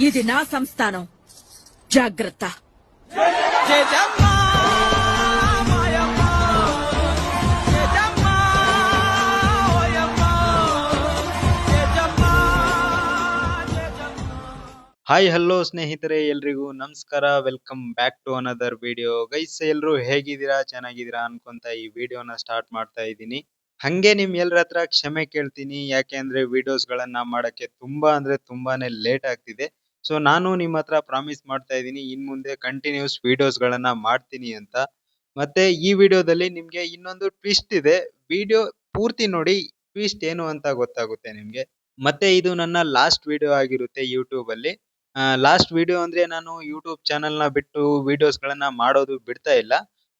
ఇది నా సంస్థానం జాగ్రత్త జయజమ్మ మాయమ్మ జయజమ్మ ఓయమ్మ జయజమ్మ జయజమ్మ ಹಾಯ್ ಹಲೋ ಸ್ನೇಹಿತರೆ ಎಲ್ರಿಗೂ ನಮಸ್ಕಾರ welcome back to another video guys ಎಲ್ರು ಹೇಗಿದ್ದೀರಾ ಚೆನ್ನಾಗಿದ್ದೀರಾ ಅನ್ಕೊಂತ ಈ ವಿಡಿಯೋನ ಸ್ಟಾರ್ಟ್ ಮಾಡ್ತಾ ಇದ್ದೀನಿ ಹಂಗೆ ನಿಮ್ ಎಲ್ಲರ ಹತ್ರ ಕ್ಷಮೆ ಕೇಳ್ತೀನಿ ಯಾಕೆ ಅಂದ್ರೆ ವಿಡಿಯೋಸ್ ಗಳನ್ನ ಮಾಡಕ್ಕೆ ತುಂಬಾ ಅಂದ್ರೆ ತುಂಬಾನೇ ಲೇಟ್ ಆಗ್ತಿದೆ ಸೊ ನಾನು ನಿಮ್ಮ ಹತ್ರ ಪ್ರಾಮಿಸ್ ಮಾಡ್ತಾ ಇದ್ದೀನಿ, ಇನ್ ಮುಂದೆ ಕಂಟಿನ್ಯೂಸ್ ವಿಡಿಯೋಸ್ ಗಳನ್ನ ಮಾಡ್ತೀನಿ ಅಂತ. ಮತ್ತೆ ಈ ವಿಡಿಯೋದಲ್ಲಿ ನಿಮ್ಗೆ ಇನ್ನೊಂದು ಟ್ವಿಸ್ಟ್ ಇದೆ. ವಿಡಿಯೋ ಪೂರ್ತಿ ನೋಡಿ ಟ್ವಿಸ್ಟ್ ಏನು ಅಂತ ಗೊತ್ತಾಗುತ್ತೆ ನಿಮ್ಗೆ. ಮತ್ತೆ ಇದು ನನ್ನ ಲಾಸ್ಟ್ ವಿಡಿಯೋ ಆಗಿರುತ್ತೆ ಯೂಟ್ಯೂಬ್ ಅಲ್ಲಿ. ಲಾಸ್ಟ್ ವಿಡಿಯೋ ಅಂದ್ರೆ ನಾನು ಯೂಟ್ಯೂಬ್ ಚಾನೆಲ್ನ ಬಿಟ್ಟು ವಿಡಿಯೋಸ್ ಗಳನ್ನ ಮಾಡೋದು ಬಿಡ್ತಾ ಇಲ್ಲ.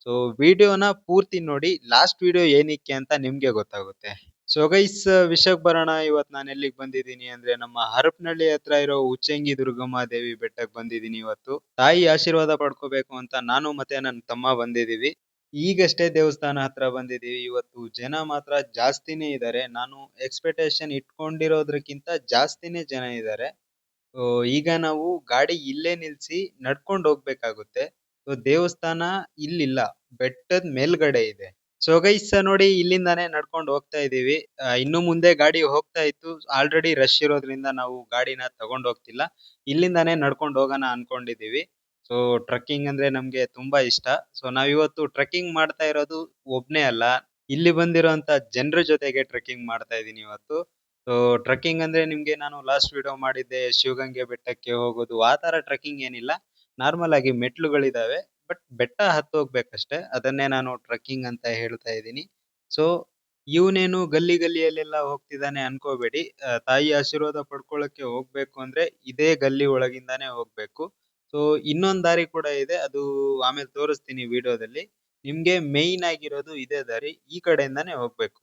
ಸೊ ವಿಡಿಯೋನ ಪೂರ್ತಿ ನೋಡಿ ಲಾಸ್ಟ್ ವಿಡಿಯೋ ಏನಕ್ಕೆ ಅಂತ ನಿಮ್ಗೆ ಗೊತ್ತಾಗುತ್ತೆ. ಸೊ ಗೈಸ್ ವಿಷಯಕ್ಕೆ ಬರೋಣ ಇವತ್ತು ನಾನು ಎಲ್ಲಿಗೆ ಬಂದಿದ್ದೀನಿ ಅಂದ್ರೆ ನಮ್ಮ ಹರಪನಹಳ್ಳಿ ಹತ್ರ ಇರೋ ಉಚ್ಚಂಗಿ ದುರ್ಗಮ್ಮ ದೇವಿ ಬೆಟ್ಟಕ್ಕೆ ಬಂದಿದ್ದೀನಿ ಇವತ್ತು. ತಾಯಿ ಆಶೀರ್ವಾದ ಪಡ್ಕೋಬೇಕು ಅಂತ ನಾನು ಮತ್ತೆ ನನ್ನ ತಮ್ಮ ಬಂದಿದ್ದೀವಿ. ಈಗಷ್ಟೇ ದೇವಸ್ಥಾನ ಹತ್ರ ಬಂದಿದ್ದೀವಿ. ಇವತ್ತು ಜನ ಮಾತ್ರ ಜಾಸ್ತಿನೇ ಇದ್ದಾರೆ ನಾನು ಎಕ್ಸ್ಪೆಕ್ಟೇಷನ್ ಇಟ್ಕೊಂಡಿರೋದ್ರಕ್ಕಿಂತ ಜಾಸ್ತಿನೇ ಜನ ಇದ್ದಾರೆ ಸೊ ಈಗ ನಾವು ಗಾಡಿ ಇಲ್ಲೇ ನಿಲ್ಸಿ ನಡ್ಕೊಂಡು ಹೋಗ್ಬೇಕಾಗುತ್ತೆ. ಸೊ ದೇವಸ್ಥಾನ ಇಲ್ಲಿಲ್ಲ. ಬೆಟ್ಟದ ಮೇಲ್ಗಡೆ ಇದೆ. ಸೊ ಗೈಸ್ ನೋಡಿ ಇಲ್ಲಿಂದಾನೆ ನಡ್ಕೊಂಡು ಹೋಗ್ತಾ ಇದೀವಿ ಇನ್ನು ಮುಂದೆ ಗಾಡಿ ಹೋಗ್ತಾ ಇತ್ತು. ಆಲ್ರೆಡಿ ರಶ್ ಇರೋದ್ರಿಂದ ನಾವು ಗಾಡಿನ ತಗೊಂಡ್ ಹೋಗ್ತಿಲ್ಲ. ಇಲ್ಲಿಂದಾನೆ ನಡ್ಕೊಂಡು ಹೋಗೋಣ ಅನ್ಕೊಂಡಿದೀವಿ ಸೊ ಟ್ರಕ್ಕಿಂಗ್ ಅಂದ್ರೆ ನಮ್ಗೆ ತುಂಬಾ ಇಷ್ಟ. ಸೊ ನಾವಿವತ್ತು ಟ್ರಕ್ಕಿಂಗ್ ಮಾಡ್ತಾ ಇರೋದು ಒಬ್ನೇ ಅಲ್ಲ. ಇಲ್ಲಿ ಬಂದಿರೋಂತ ಜನರ ಜೊತೆಗೆ ಟ್ರಕ್ಕಿಂಗ್ ಮಾಡ್ತಾ ಇದೀನಿ ಇವತ್ತು. ಸೊ ಟ್ರಕ್ಕಿಂಗ್ ಅಂದ್ರೆ ನಿಮ್ಗೆ ನಾನು ಲಾಸ್ಟ್ ವಿಡಿಯೋ ಮಾಡಿದ್ದೆ. ಶಿವಗಂಗೆ ಬೆಟ್ಟಕ್ಕೆ ಹೋಗೋದು. ಆ ತರ ಟ್ರೆಕಿಂಗ್ ಏನಿಲ್ಲ. ನಾರ್ಮಲ್ ಆಗಿ ಮೆಟ್ಲುಗಳಿದಾವೆ. ಬಟ್ ಬೆಟ್ಟ ಹತ್ತು ಹೋಗ್ಬೇಕಷ್ಟೇ. ಅದನ್ನೇ ನಾನು ಟ್ರೆಕ್ಕಿಂಗ್ ಅಂತ ಹೇಳ್ತಾ ಇದ್ದೀನಿ. ಸೊ ಇವನೇನು ಗಲ್ಲಿ ಗಲ್ಲಿಯಲ್ಲೆಲ್ಲ ಹೋಗ್ತಿದ್ದಾನೆ ಅನ್ಕೋಬೇಡಿ. ತಾಯಿ ಆಶೀರ್ವಾದ ಪಡ್ಕೊಳ್ಳೋಕೆ ಹೋಗ್ಬೇಕು ಅಂದ್ರೆ ಇದೇ ಗಲ್ಲಿ ಒಳಗಿಂದಾನೆ ಹೋಗ್ಬೇಕು. ಸೊ ಇನ್ನೊಂದ್ ದಾರಿ ಕೂಡ ಇದೆ. ಅದು ಆಮೇಲೆ ತೋರಿಸ್ತೀನಿ ವಿಡಿಯೋದಲ್ಲಿ. ನಿಮ್ಗೆ ಮೇನ್ ಆಗಿರೋದು ಇದೇ ದಾರಿ. ಈ ಕಡೆಯಿಂದಾನೆ ಹೋಗ್ಬೇಕು.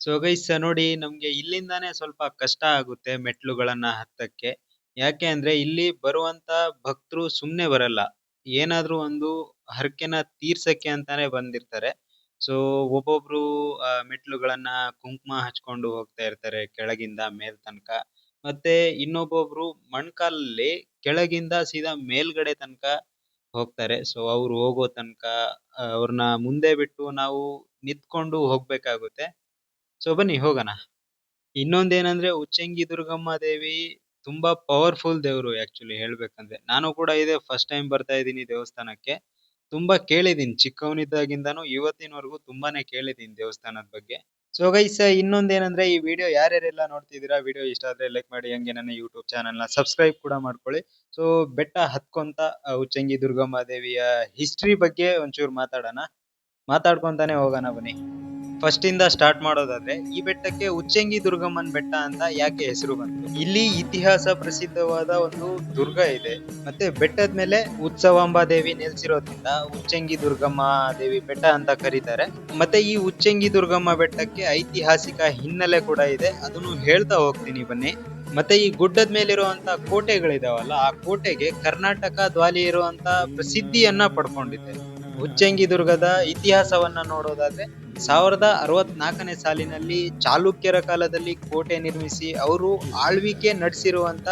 ಸೊ ಗೈಸ್ ನೋಡಿ, ನಮ್ಗೆ ಇಲ್ಲಿಂದಾನೆ ಸ್ವಲ್ಪ ಕಷ್ಟ ಆಗುತ್ತೆ ಮೆಟ್ಲುಗಳನ್ನ ಹತ್ತಕ್ಕೆ. ಯಾಕೆ ಅಂದ್ರೆ ಇಲ್ಲಿ ಬರುವಂತ ಭಕ್ತರು ಸುಮ್ನೆ ಬರಲ್ಲ. ಏನಾದ್ರೂ ಒಂದು ಹರಕೆನ ತೀರ್ಸಕ್ಕೆ ಅಂತಾನೆ ಬಂದಿರ್ತಾರೆ. ಸೊ ಒಬ್ಬೊಬ್ರು ಆ, ಮೆಟ್ಲುಗಳನ್ನ ಕುಂಕುಮ ಹಚ್ಕೊಂಡು ಹೋಗ್ತಾ ಇರ್ತಾರೆ ಕೆಳಗಿಂದ ಮೇಲ್ ತನಕ. ಮತ್ತೆ ಇನ್ನೊಬ್ಬೊಬ್ರು ಮಣ್ಕಾಲಲ್ಲಿ ಕೆಳಗಿಂದ ಸೀದಾ ಮೇಲ್ಗಡೆ ತನಕ ಹೋಗ್ತಾರೆ. ಸೊ ಅವ್ರು ಹೋಗೋ ತನಕ ಅವ್ರನ್ನ ಮುಂದೆ ಬಿಟ್ಟು ನಾವು ನಿಂತ್ಕೊಂಡು ಹೋಗ್ಬೇಕಾಗುತ್ತೆ. ಸೊ ಬನ್ನಿ ಹೋಗೋಣ. ಇನ್ನೊಂದೇನಂದ್ರೆ ಉಚ್ಚಂಗಿ ದುರ್ಗಮ್ಮ ದೇವಿ ತುಂಬಾ ಪವರ್ಫುಲ್ ದೇವ್ರು ಆಕ್ಚುಲಿ ಹೇಳ್ಬೇಕಂದ್ರೆ. ನಾನು ಕೂಡ ಇದೇ ಫಸ್ಟ್ ಟೈಮ್ ಬರ್ತಾ ಇದ್ದೀನಿ ದೇವಸ್ಥಾನಕ್ಕೆ. ತುಂಬಾ ಕೇಳಿದೀನಿ ಚಿಕ್ಕವನಿದ್ದಾಗಿಂದನು ಇವತ್ತಿನವರೆಗೂ ತುಂಬಾನೇ ಕೇಳಿದೀನಿ ದೇವಸ್ಥಾನದ ಬಗ್ಗೆ. ಸೊ ಗೈಸ್ ಇನ್ನೊಂದೇನಂದ್ರೆ ಈ ವಿಡಿಯೋ ಯಾರ್ಯಾರೆಲ್ಲ ನೋಡ್ತಿದ್ದೀರಾ ವಿಡಿಯೋ ಇಷ್ಟ ಆದ್ರೆ ಲೈಕ್ ಮಾಡಿ, ಹಂಗೆ ನನ್ನ ಯೂಟ್ಯೂಬ್ ಚಾನಲ್ನ ಸಬ್ಸ್ಕ್ರೈಬ್ ಕೂಡ ಮಾಡ್ಕೊಳ್ಳಿ. ಸೊ ಬೆಟ್ಟ ಹತ್ಕೊಂತ ಉಚ್ಚಂಗಿ ದುರ್ಗಮ್ಮ ದೇವಿಯ ಹಿಸ್ಟ್ರಿ ಬಗ್ಗೆ ಒಂಚೂರು ಮಾತಾಡೋಣ. ಮಾತಾಡ್ಕೊಂತಾನೆ ಹೋಗೋಣ ಬನ್ನಿ. ಫಸ್ಟ್ ಇಂದ ಸ್ಟಾರ್ಟ್ ಮಾಡೋದಾದ್ರೆ ಈ ಬೆಟ್ಟಕ್ಕೆ ಉಚ್ಚಂಗಿ ದುರ್ಗಮ್ಮನ್ ಬೆಟ್ಟ ಅಂತ ಯಾಕೆ ಹೆಸರು ಬಂತು? ಇಲ್ಲಿ ಇತಿಹಾಸ ಪ್ರಸಿದ್ಧವಾದ ಒಂದು ದುರ್ಗ ಇದೆ. ಮತ್ತೆ ಬೆಟ್ಟದ ಮೇಲೆ ಉತ್ಸವಾಂಬ ದೇವಿ ನೆಲೆಸಿರೋದ್ರಿಂದ ಉಚ್ಚಂಗಿ ದುರ್ಗಮ್ಮ ದೇವಿ ಬೆಟ್ಟ ಅಂತ ಕರೀತಾರೆ. ಮತ್ತೆ ಈ ಉಚ್ಚಂಗಿ ದುರ್ಗಮ್ಮ ಬೆಟ್ಟಕ್ಕೆ ಐತಿಹಾಸಿಕ ಹಿನ್ನೆಲೆ ಕೂಡ ಇದೆ. ಅದನ್ನು ಹೇಳ್ತಾ ಹೋಗ್ತೀನಿ ಬನ್ನಿ. ಮತ್ತೆ ಈ ಗುಡ್ಡದ ಮೇಲಿರುವಂತ ಕೋಟೆಗಳಿದಾವಲ್ಲ, ಆ ಕೋಟೆಗೆ ಕರ್ನಾಟಕ ದ್ವಾಲಿ ಇರುವಂತ ಪ್ರಸಿದ್ಧಿಯನ್ನ ಪಡ್ಕೊಂಡಿದೆ ಉಚ್ಚಂಗಿ ದುರ್ಗದ ಇತಿಹಾಸವನ್ನ ನೋಡೋದಾದ್ರೆ ಸಾವಿರದ ಅರವತ್ನಾಲ್ಕನೇ ಸಾಲಿನಲ್ಲಿ ಚಾಲುಕ್ಯರ ಕಾಲದಲ್ಲಿ ಕೋಟೆ ನಿರ್ಮಿಸಿ ಅವರು ಆಳ್ವಿಕೆ ನಡೆಸಿರುವಂತ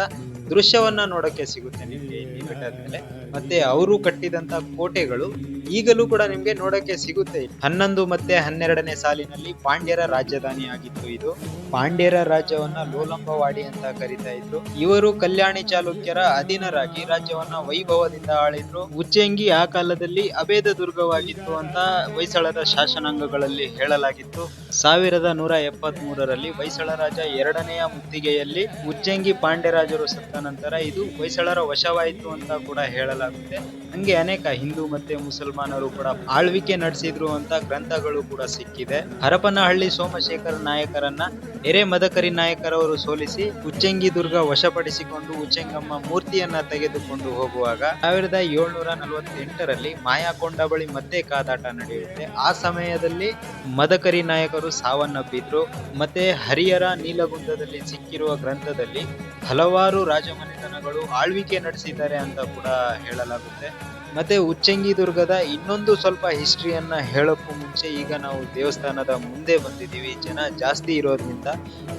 ದೃಶ್ಯವನ್ನ ನೋಡಕ್ಕೆ ಸಿಗುತ್ತೆ ನಿಮ್ಗೆ ಇಲ್ಲಿ ಬೆಟ್ಟದ ಮೇಲೆ ಮತ್ತೆ ಅವರು ಕಟ್ಟಿದಂತ ಕೋಟೆಗಳು ಈಗಲೂ ಕೂಡ ನಿಮ್ಗೆ ನೋಡಕ್ಕೆ ಸಿಗುತ್ತೆ. ಹನ್ನೊಂದು ಮತ್ತೆ ಹನ್ನೆರಡನೇ ಸಾಲಿನಲ್ಲಿ ಪಾಂಡ್ಯರ ರಾಜಧಾನಿ ಆಗಿತ್ತು ಇದು. ಪಾಂಡ್ಯರ ರಾಜ್ಯವನ್ನ ಲೋಲಂಬವಾಡಿ ಅಂತ ಕರಿತಾ ಇದ್ರು. ಇವರು ಕಲ್ಯಾಣಿ ಚಾಲುಕ್ಯರ ಅಧೀನರಾಗಿ ರಾಜ್ಯವನ್ನ ವೈಭವದಿಂದ ಆಳಿದ್ರು. ಉಚ್ಚೆಂಗಿ ಆ ಕಾಲದಲ್ಲಿ ಅಭೇದ ದುರ್ಗವಾಗಿತ್ತು ಅಂತ ಹೊಯ್ಸಳದ ಶಾಸನಾಂಗಗಳಲ್ಲಿ ಹೇಳಲಾಗಿತ್ತು. ಸಾವಿರದ ನೂರ ಎಪ್ಪತ್ತ್ ಮೂರರಲ್ಲಿ ಹೊಯ್ಸಳ ರಾಜ ಎರಡನೆಯ ಮುತ್ತಿಗೆಯಲ್ಲಿ ಉಜ್ಜಂಗಿ ಪಾಂಡ್ಯರಾಜರು ಸತ್ತ ನಂತರ ಇದು ಹೊಯ್ಸಳರ ವಶವಾಯಿತು ಅಂತ ಕೂಡ ಹೇಳಲಾಗುತ್ತೆ. ಹಂಗೆ ಅನೇಕ ಹಿಂದೂ ಮತ್ತೆ ಮುಸಲ್ಮಾನರು ಕೂಡ ಆಳ್ವಿಕೆ ನಡೆಸಿದ್ರು ಅಂತ ಗ್ರಂಥಗಳು ಕೂಡ ಸಿಕ್ಕಿದೆ. ಹರಪನಹಳ್ಳಿ ಸೋಮಶೇಖರ ನಾಯಕರನ್ನ ಎರೆ ಮದಕರಿ ನಾಯಕರವರು ಸೋಲಿಸಿ ಉಚ್ಚಂಗಿ ದುರ್ಗ ವಶಪಡಿಸಿಕೊಂಡು ಉಚ್ಚಂಗಮ್ಮ ಮೂರ್ತಿಯನ್ನ ತೆಗೆದುಕೊಂಡು ಹೋಗುವಾಗ ಸಾವಿರದ ಏಳ್ನೂರ ನಲವತ್ತೆಂಟರಲ್ಲಿ ಮಾಯಾಕೊಂಡ ಬಳಿ ಮತ್ತೆ ಕಾದಾಟ ನಡೆಯುತ್ತೆ. ಆ ಸಮಯದಲ್ಲಿ ಮದಕರಿ ನಾಯಕರು ಸಾವನ್ನಪ್ಪಿದ್ರು ಮತ್ತೆ ಹರಿಹರ ನೀಲಗುಂದದಲ್ಲಿ ಸಿಕ್ಕಿರುವ ಗ್ರಂಥದಲ್ಲಿ ಹಲವಾರು ರಾಜಮನೆತನಗಳು ಆಳ್ವಿಕೆ ನಡೆಸಿದ್ದಾರೆ ಅಂತ ಕೂಡ ಹೇಳಲಾಗುತ್ತೆ. ಮತ್ತೆ ಉಚ್ಚಂಗಿ ದುರ್ಗದ ಇನ್ನೊಂದು ಸ್ವಲ್ಪ ಹಿಸ್ಟ್ರಿಯನ್ನ ಹೇಳೋಕ್ಕೂ ಮುಂಚೆ ಈಗ ನಾವು ದೇವಸ್ಥಾನದ ಮುಂದೆ ಬಂದಿದ್ದೀವಿ. ಜನ ಜಾಸ್ತಿ ಇರೋದ್ರಿಂದ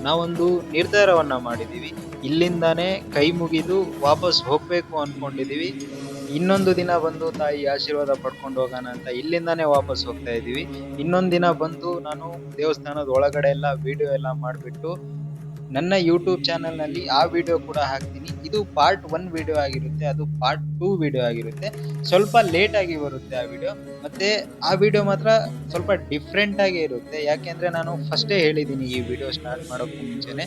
ನಾವೊಂದು ನಿರ್ಧಾರವನ್ನ ಮಾಡಿದ್ದೀವಿ. ಇಲ್ಲಿಂದಾನೇ ಕೈ ಮುಗಿದು ವಾಪಸ್ ಹೋಗ್ಬೇಕು ಅನ್ಕೊಂಡಿದೀವಿ ಇನ್ನೊಂದು ದಿನ ಬಂದು ತಾಯಿ ಆಶೀರ್ವಾದ ಪಡ್ಕೊಂಡು ಹೋಗೋಣ ಅಂತ ಇಲ್ಲಿಂದಾನೇ ವಾಪಸ್ ಹೋಗ್ತಾ ಇದೀವಿ. ಇನ್ನೊಂದು ದಿನ ಬಂದು ನಾನು ದೇವಸ್ಥಾನದ ಒಳಗಡೆ ಎಲ್ಲ ವಿಡಿಯೋ ಎಲ್ಲ ಮಾಡಿಬಿಟ್ಟು ನನ್ನ ಯೂಟ್ಯೂಬ್ ಚಾನಲ್ನಲ್ಲಿ ಆ ವಿಡಿಯೋ ಕೂಡ ಹಾಕ್ತೀನಿ. ಇದು ಪಾರ್ಟ್ ಒನ್ ವಿಡಿಯೋ ಆಗಿರುತ್ತೆ, ಅದು ಪಾರ್ಟ್ ಟೂ ವಿಡಿಯೋ ಆಗಿರುತ್ತೆ. ಸ್ವಲ್ಪ ಲೇಟ್ ಆಗಿ ಬರುತ್ತೆ ಆ ವಿಡಿಯೋ ಮತ್ತೆ ಆ ವಿಡಿಯೋ ಮಾತ್ರ ಸ್ವಲ್ಪ ಡಿಫ್ರೆಂಟ್ ಆಗಿ ಇರುತ್ತೆ. ಯಾಕೆಂದ್ರೆ ನಾನು ಫಸ್ಟೇ ಹೇಳಿದ್ದೀನಿ ಈ ವಿಡಿಯೋ ಸ್ಟಾರ್ಟ್ ಮಾಡೋಕ್ಕೂ ಮುಂಚೆನೆ.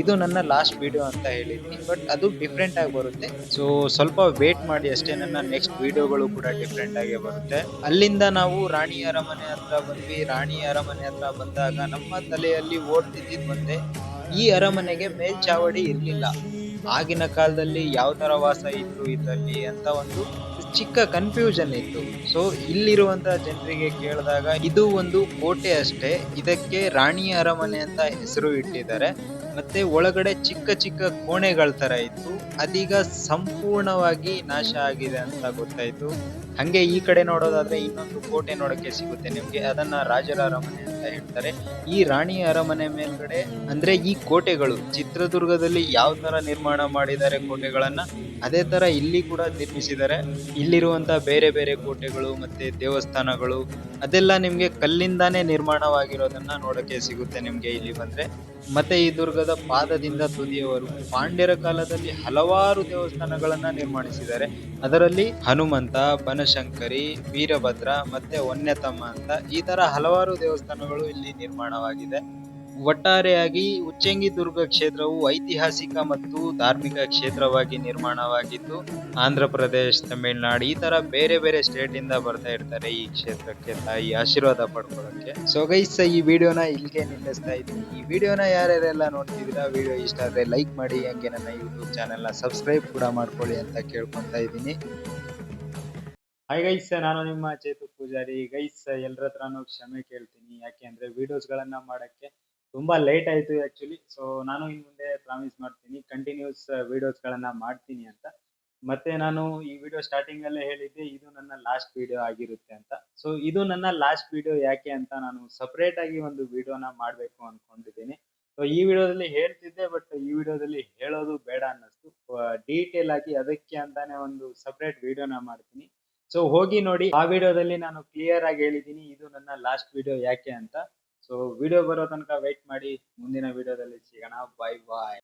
ಇದು ನನ್ನ ಲಾಸ್ಟ್ ವಿಡಿಯೋ ಅಂತ ಹೇಳಿದ್ದೀನಿ ಬಟ್ ಅದು ಡಿಫ್ರೆಂಟ್ ಆಗಿ ಬರುತ್ತೆ. ಸೊ ಸ್ವಲ್ಪ ವೇಟ್ ಮಾಡಿ ಅಷ್ಟೇ ನನ್ನ ನೆಕ್ಸ್ಟ್ ವಿಡಿಯೋಗಳು ಕೂಡ ಡಿಫ್ರೆಂಟ್ ಆಗಿ ಬರುತ್ತೆ. ಅಲ್ಲಿಂದ ನಾವು ರಾಣಿ ಅರಮನೆ ಹತ್ರ ಬಂದ್ವಿ. ರಾಣಿ ಅರಮನೆ ಹತ್ರ ಬಂದಾಗ ನಮ್ಮ ತಲೆಯಲ್ಲಿ ಓಡ್ತಿದ್ದಿದ್ದು ಒಂದೇ ಈ ಅರಮನೆಗೆ ಮೇಲ್ಚಾವಡಿ ಇರಲಿಲ್ಲ. ಆಗಿನ ಕಾಲದಲ್ಲಿ ಯಾವ ಥರ ವಾಸ ಇತ್ತು ಇದರಲ್ಲಿ ಅಂತ ಒಂದು ಚಿಕ್ಕ ಕನ್ಫ್ಯೂಷನ್ ಇತ್ತು. ಸೊ ಇಲ್ಲಿರುವಂತಹ ಜನರಿಗೆ ಕೇಳಿದಾಗ ಇದು ಒಂದು ಕೋಟೆ ಅಷ್ಟೇ. ಇದಕ್ಕೆ ರಾಣಿ ಅರಮನೆ ಅಂತ ಹೆಸರು ಇಟ್ಟಿದ್ದಾರೆ. ಮತ್ತೆ ಒಳಗಡೆ ಚಿಕ್ಕ ಚಿಕ್ಕ ಕೋಣೆಗಳ ತರ ಇತ್ತು. ಅದೀಗ ಸಂಪೂರ್ಣವಾಗಿ ನಾಶ ಆಗಿದೆ ಅಂತ ಗೊತ್ತಾಯ್ತು. ಹಂಗೆ ಈ ಕಡೆ ನೋಡೋದಾದ್ರೆ ಇನ್ನೊಂದು ಕೋಟೆ ನೋಡಕ್ಕೆ ಸಿಗುತ್ತೆ ನಿಮ್ಗೆ. ಅದನ್ನ ರಾಜರ ಅರಮನೆ ಅಂತ ಹೇಳ್ತಾರೆ. ಈ ರಾಣಿ ಅರಮನೆ ಮೇಲ್ಗಡೆ ಅಂದ್ರೆ ಈ ಕೋಟೆಗಳು ಚಿತ್ರದುರ್ಗದಲ್ಲಿ ಯಾವ ತರ ನಿರ್ಮಾಣ ಮಾಡಿದ್ದಾರೆ ಕೋಟೆಗಳನ್ನ, ಅದೇ ತರ ಇಲ್ಲಿ ಕೂಡ ನಿರ್ಮಿಸಿದ್ದಾರೆ. ಇಲ್ಲಿರುವಂತ ಬೇರೆ ಬೇರೆ ಕೋಟೆಗಳು ಮತ್ತೆ ದೇವಸ್ಥಾನಗಳು, ಅದೆಲ್ಲ ನಿಮ್ಗೆ ಕಲ್ಲಿಂದಾನೇ ನಿರ್ಮಾಣವಾಗಿರೋದನ್ನ ನೋಡಕ್ಕೆ ಸಿಗುತ್ತೆ ನಿಮ್ಗೆ ಇಲ್ಲಿ ಬಂದ್ರೆ. ಮತ್ತೆ ಈ ದುರ್ಗದ ಪಾದದಿಂದ ತುದಿಯವರು ಪಾಂಡ್ಯರ ಕಾಲದಲ್ಲಿ ಹಲವಾರು ದೇವಸ್ಥಾನಗಳನ್ನ ನಿರ್ಮಾಣಿಸಿದ್ದಾರೆ. ಅದರಲ್ಲಿ ಹನುಮಂತ, ಬನಶಂಕರಿ, ವೀರಭದ್ರ ಮತ್ತೆ ವನ್ಯತಮ್ಮ ಅಂತ ಈ ತರ ಹಲವಾರು ದೇವಸ್ಥಾನಗಳು ಇಲ್ಲಿ ನಿರ್ಮಾಣವಾಗಿದೆ. ಒಟ್ಟಾರೆಯಾಗಿ ಉಚ್ಚಂಗಿ ದುರ್ಗ ಕ್ಷೇತ್ರವು ಐತಿಹಾಸಿಕ ಮತ್ತು ಧಾರ್ಮಿಕ ಕ್ಷೇತ್ರವಾಗಿ ನಿರ್ಮಾಣವಾಗಿದ್ದು, ಆಂಧ್ರ ಪ್ರದೇಶ, ತಮಿಳುನಾಡು ಈ ತರ ಬೇರೆ ಬೇರೆ ಸ್ಟೇಟ್ ಇಂದ ಬರ್ತಾ ಇರ್ತಾರೆ ಈ ಕ್ಷೇತ್ರಕ್ಕೆ ತಾಯಿ ಆಶೀರ್ವಾದ ಪಡ್ಕೊಳ್ಳೋಕೆ ಸೊ ಗೈಸ್ ಈ ವಿಡಿಯೋನ ಇಲ್ಲಿಗೆ ನಿಲ್ಲಿಸ್ತಾ ಇದ್ದೀನಿ. ಈ ವಿಡಿಯೋನ ಯಾರ್ಯಾರೆಲ್ಲ ನೋಡ್ತಿದ್ದೀರಾ, ವಿಡಿಯೋ ಇಷ್ಟ ಆದ್ರೆ ಲೈಕ್ ಮಾಡಿ, ಹಂಗೆ ನನ್ನ ಯೂಟ್ಯೂಬ್ ಚಾನೆಲ್ನ ಸಬ್ಸ್ಕ್ರೈಬ್ ಕೂಡ ಮಾಡ್ಕೊಳ್ಳಿ ಅಂತ ಕೇಳ್ಕೊತಾ ಇದ್ದೀನಿ. ಹಾಯ್ ಗೈಸ್ ನಾನು ನಿಮ್ಮ ಚೇತು ಪೂಜಾರಿ. ಗೈಸ್ ಎಲ್ಲರ ಹತ್ರನೂ ಕ್ಷಮೆ ಕೇಳ್ತೀನಿ. ಯಾಕೆ ಅಂದ್ರೆ ವಿಡಿಯೋಸ್ ಗಳನ್ನ ಮಾಡಕ್ಕೆ ತುಂಬಾ ಲೇಟ್ ಆಯ್ತು ಆಕ್ಚುಲಿ ಸೊ ನಾನು ಇನ್ ಮುಂದೆ ಪ್ರಾಮಿಸ್ ಮಾಡ್ತೀನಿ ಕಂಟಿನ್ಯೂಸ್ ವಿಡಿಯೋಸ್ ಗಳನ್ನ ಮಾಡ್ತೀನಿ ಅಂತ. ಮತ್ತೆ ನಾನು ಈ ವಿಡಿಯೋ ಸ್ಟಾರ್ಟಿಂಗ್ ಅಲ್ಲೇ ಹೇಳಿದ್ದೆ, ಇದು ನನ್ನ ಲಾಸ್ಟ್ ವಿಡಿಯೋ ಆಗಿರುತ್ತೆ ಅಂತ. ಸೊ ಇದು ನನ್ನ ಲಾಸ್ಟ್ ವಿಡಿಯೋ ಯಾಕೆ ಅಂತ ನಾನು ಸಪರೇಟ್ ಆಗಿ ಒಂದು ವಿಡಿಯೋನ ಮಾಡಬೇಕು ಅನ್ಕೊಂಡಿದ್ದೀನಿ. ಸೊ ಈ ವಿಡಿಯೋದಲ್ಲಿ ಹೇಳ್ತಿದ್ದೆ ಬಟ್ ಈ ವಿಡಿಯೋದಲ್ಲಿ ಹೇಳೋದು ಬೇಡ ಅನ್ನಿಸ್ತು. ಡೀಟೇಲ್ ಆಗಿ ಅದಕ್ಕೆ ಅಂತಾನೆ ಒಂದು ಸಪರೇಟ್ ವಿಡಿಯೋನ ಮಾಡ್ತೀನಿ. ಸೊ ಹೋಗಿ ನೋಡಿ, ಆ ವಿಡಿಯೋದಲ್ಲಿ ನಾನು ಕ್ಲಿಯರ್ ಆಗಿ ಹೇಳಿದ್ದೀನಿ, ಇದು ನನ್ನ ಲಾಸ್ಟ್ ವಿಡಿಯೋ ಯಾಕೆ ಅಂತ. ಸೊ ವಿಡಿಯೋ ಬರೋ ತನಕ ವೇಟ್ ಮಾಡಿ ಮುಂದಿನ ವಿಡಿಯೋದಲ್ಲಿ ಸಿಗೋಣ. ಬಾಯ್ ಬಾಯ್